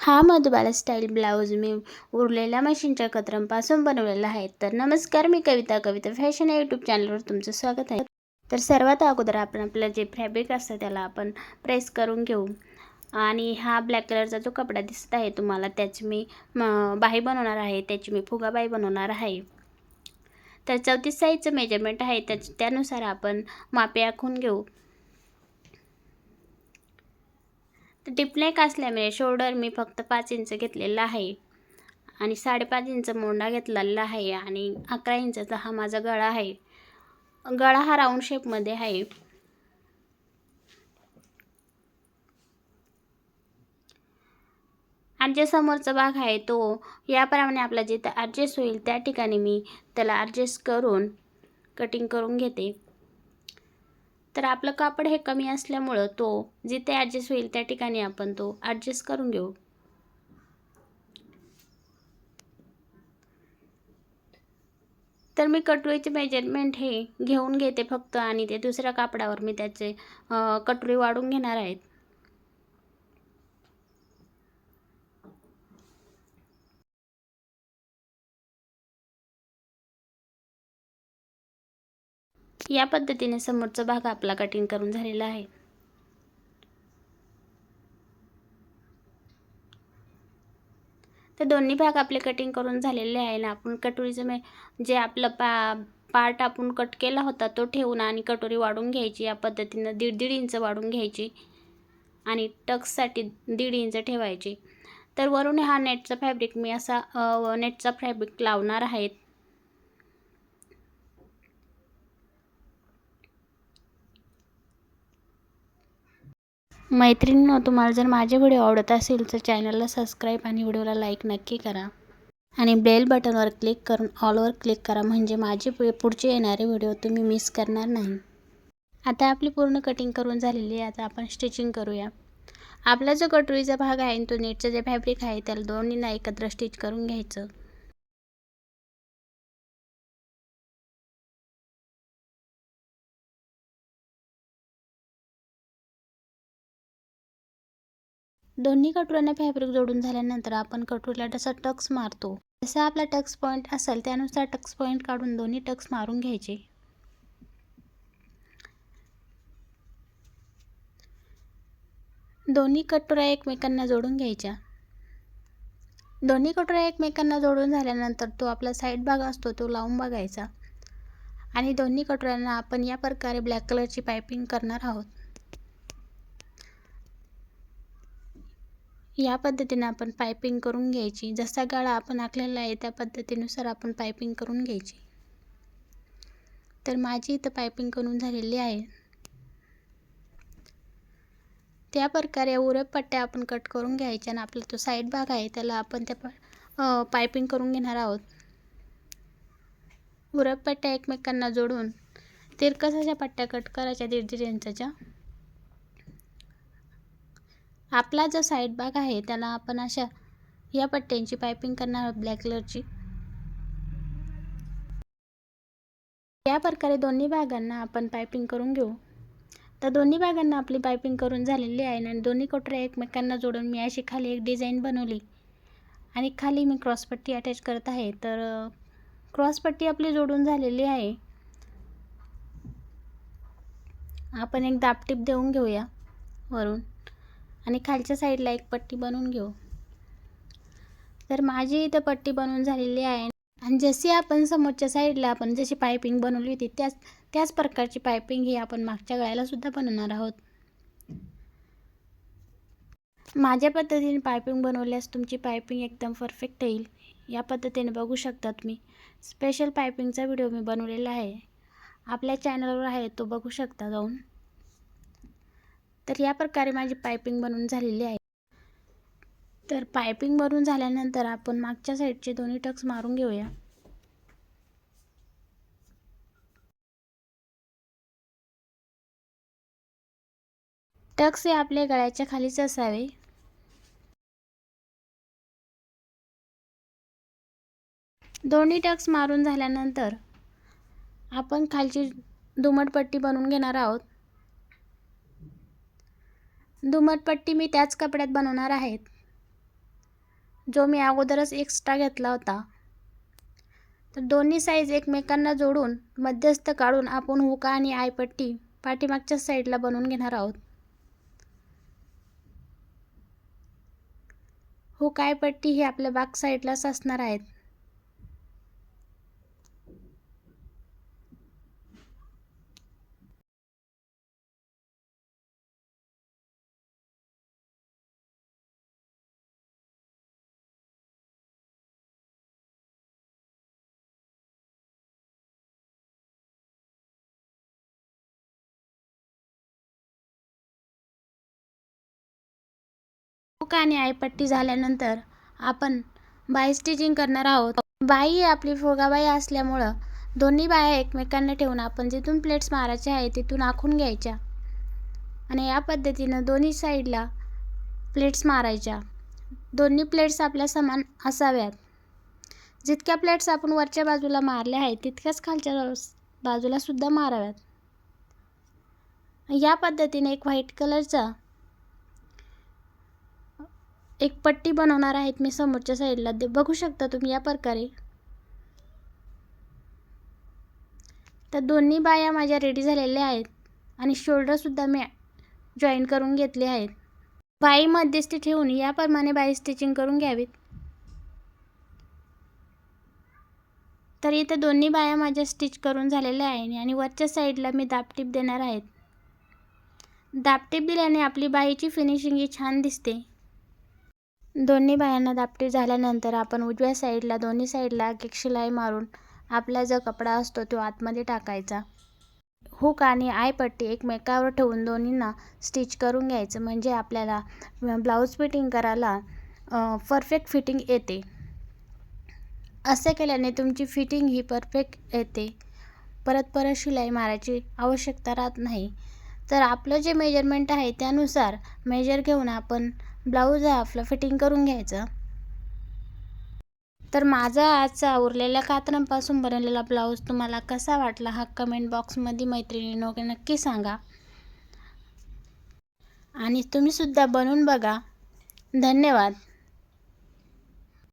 हा Madhubala style blouse मी उरलेल्या मशीनच्या कतरांपासून बनवलेला आहे. तर नमस्कार मी कविता कविता फॅशन या यूट्यूब चॅनलवर तुमचं स्वागत आहे. तर सर्वात अगोदर आपण आपलं जे फॅब्रिक असतं त्याला आपण प्रेस करून घेऊ. आणि हा ब्लॅक कलरचा जो कपडा दिसत आहे तुम्हाला त्याची मी म बाही बनवणार आहे. त्याची मी फुगाबाई बनवणार आहे. तर चौतीस साईजचं मेजरमेंट आहे त्याच त्यानुसार आपण मापे आखून घेऊ. तर डिपनेक असल्यामुळे म्हणजे शोल्डर मी फक्त पाच इंच घेतलेला आहे. आणि साडेपाच इंच मोंडा घेतलेला आहे आणि अकरा इंचाचा हा माझा गळा आहे. गळा हा राऊंड शेपमध्ये आहे. आणि जे समोरचा भाग आहे तो याप्रमाणे आपला जिथं ॲडजस्ट होईल त्या ठिकाणी मी त्याला ॲडजस्ट करून कटिंग करून घेते. तर आपलं कापड हे कमी असल्यामुळं तो जिथे ॲडजस्ट होईल त्या ठिकाणी आपण तो ॲडजस्ट करून घेऊ. तर मी कटोरीचे मेजरमेंट हे घेऊन घेते फक्त आणि ते दुसऱ्या कापडावर मी त्याचे कटोरी वाढून घेणार आहेत. या पद्धतीने समोरचा भाग आपला कटिंग करून झालेला आहे. तर दोन्ही भाग आपले कटिंग करून झालेले आहे ना. आपण कटोरीचं मे जे आपलं पा पार्ट आपण कट केला होता तो ठेवून आणि कटोरी वाढून घ्यायची. या पद्धतीनं दीड दीड इंच वाढून घ्यायची आणि टक्ससाठी दीड इंच ठेवायची. तर वरून हा नेटचा फॅब्रिक मी असा नेटचा फॅब्रिक लावणार आहेत मैत्रिणींनो तुम्हाला जर माझे व्हिडिओ आवडत असेल तर चॅनलला सबस्क्राईब आणि व्हिडिओला लाईक नक्की करा. आणि बेल बटनवर क्लिक करून ऑलवर क्लिक करा म्हणजे माझे पुढचे येणारे व्हिडिओ तुम्ही मिस करणार नाही. आता आपली पूर्ण कटिंग करून झालेली आहे. आता आपण स्टिचिंग करूया. आपला जो कटोरीचा भाग आहे तो नेटचं जे फॅब्रिक आहे त्याला दोन्हींना एकत्र स्टिच करून घ्यायचं. दोन्ही कटोऱ्यांना फॅब्रिक जोडून झाल्यानंतर आपण कटोरीला जसा टक्स मारतो जसा आपला टक्स पॉईंट असेल त्यानुसार टक्स पॉईंट काढून दोन्ही टक्स मारून घ्यायचे. दोन्ही कटोऱ्या एकमेकांना जोडून घ्यायच्या. दोन्ही कटोऱ्या एकमेकांना जोडून झाल्यानंतर तो आपला साईड भाग असतो तो लावून बघायचा. आणि दोन्ही कटोऱ्यांना आपण या प्रकारे ब्लॅक कलरची पायपिंग करणार आहोत. या पद्धतीने आपण पायपिंग करून घ्यायची. जसा गाळा आपण आखलेला आहे त्या पद्धतीनुसार आपण पायपिंग करून घ्यायची. तर माझी इथं पायपिंग करून झालेली आहे. त्या प्रकारे उरप पट्ट्या आपण कट करून घ्यायच्या आणि आपला तो साईड भाग आहे त्याला आपण त्या पायपिंग करून घेणार आहोत. उरप पट्ट्या एकमेकांना जोडून तिरकसाच्या पट्ट्या कट करायच्या दीड दीड इंचाच्या. आपला जो साईड भाग आहे त्याला आपण अशा या पट्ट्यांची पायपिंग करणार आहोत ब्लॅक कलरची या प्रकारे दोन्ही भागांना आपण पायपिंग करून घेऊ. तर दोन्ही भागांना आपली पायपिंग करून झालेली आहे आणि दोन्ही कोटऱ्या एकमेकांना जोडून मी अशी खाली एक डिझाईन बनवली. आणि खाली मी क्रॉसपट्टी अटॅच करत आहे. तर क्रॉसपट्टी आपली जोडून झालेली आहे. आपण एक दापटीप देऊन घेऊया वरून. आणि खालच्या साईडला एक पट्टी बनवून घेऊ. तर माझी इथं पट्टी बनवून झालेली आहे. आणि जशी आपण समोरच्या साईडला आपण जशी पायपिंग बनवली होती त्याच त्याच प्रकारची पायपिंग ही आपण मागच्या गळ्यालासुद्धा बनवणार आहोत. माझ्या पद्धतीने पायपिंग बनवल्यास तुमची पायपिंग एकदम परफेक्ट येईल. या पद्धतीने बघू शकतात मी स्पेशल पायपिंगचा व्हिडिओ मी बनवलेला आहे. आपल्या चॅनलवर आहे तो बघू शकता जाऊन. तर या प्रकारे माझी पायपिंग बनवून झालेली आहे. तर पायपिंग बनवून झाल्यानंतर आपण मागच्या साईडचे दोन्ही टक्स मारून घेऊया. टक्स हे आपल्या गळ्याच्या खालीच असावे. दोन्ही टक्स मारून झाल्यानंतर आपण खालची दुमटपट्टी बनवून घेणार आहोत. दुमटपट्टी मी त्याच कपड्यात बनवणार आहेत जो मी अगोदरच एक्स्ट्रा घेतला होता. तर दोन्ही साईज एकमेकांना जोडून मध्यस्थ काढून आपण हुका आणि आयपट्टी पाठीमागच्या साईडला बनवून घेणार आहोत. हुक आयपट्टी ही आपल्या बाग साईडलाच असणार आहेत. हुक आणि आयपट्टी झाल्यानंतर आपण बाय स्टिचिंग करणार आहोत. बाई ही आपली फोगाबाई असल्यामुळं दोन्ही बाया एकमेकांना ठेवून आपण जिथून प्लेट्स मारायच्या आहे तिथून आखून घ्यायच्या. आणि या पद्धतीनं दोन्ही साईडला प्लेट्स मारायच्या. दोन्ही प्लेट्स आपल्या समान असाव्यात. जितक्या प्लेट्स आपण वरच्या बाजूला मारल्या आहेत तितक्याच खालच्या बाजूला सुद्धा माराव्यात. या पद्धतीने एक व्हाईट कलरचा एक पट्टी बनवणार आहेत मी समोरच्या साईडला. ते बघू शकता तुम्ही या प्रकारे. तर दोन्ही बाया माझ्या रेडी झालेल्या आहेत आणि शोल्डरसुद्धा मी जॉईन करून घेतले आहेत. बाई मध्यस्थी ठेवून याप्रमाणे बाई स्टिचिंग करून घ्यावीत. तर इथं दोन्ही बाया माझ्या स्टिच करून झालेल्या आहेत आणि वरच्या साईडला मी दापटीप देणार आहेत. दापटीप दिल्याने आपली बाईची फिनिशिंग ही छान दिसते. दोन्ही बायांना दापटीप झाल्यानंतर आपण उजव्या साईडला दोन्ही साईडला एक एक शिलाई मारून आपला जो कपडा असतो तो आतमध्ये टाकायचा. हुक आणि आयपट्टी एकमेकावर ठेवून दोन्हींना स्टिच करून घ्यायचं म्हणजे आपल्याला ब्लाऊज फिटिंग करायला परफेक्ट फिटिंग येते. असे केल्याने तुमची फिटिंग ही परफेक्ट येते. परत परत शिलाई मारायची आवश्यकता राहत नाही. तर आपलं जे मेजरमेंट आहे त्यानुसार मेजर घेऊन आपण ब्लाऊज हा आपला फिटिंग करून घ्यायचं. तर माझा आजचा उरलेल्या कातरांपासून बनवलेला ब्लाऊज तुम्हाला कसा वाटला हा कमेंट बॉक्समध्ये मैत्रिणींनो नक्की सांगा. आणि तुम्हीसुद्धा बनवून बघा. धन्यवाद.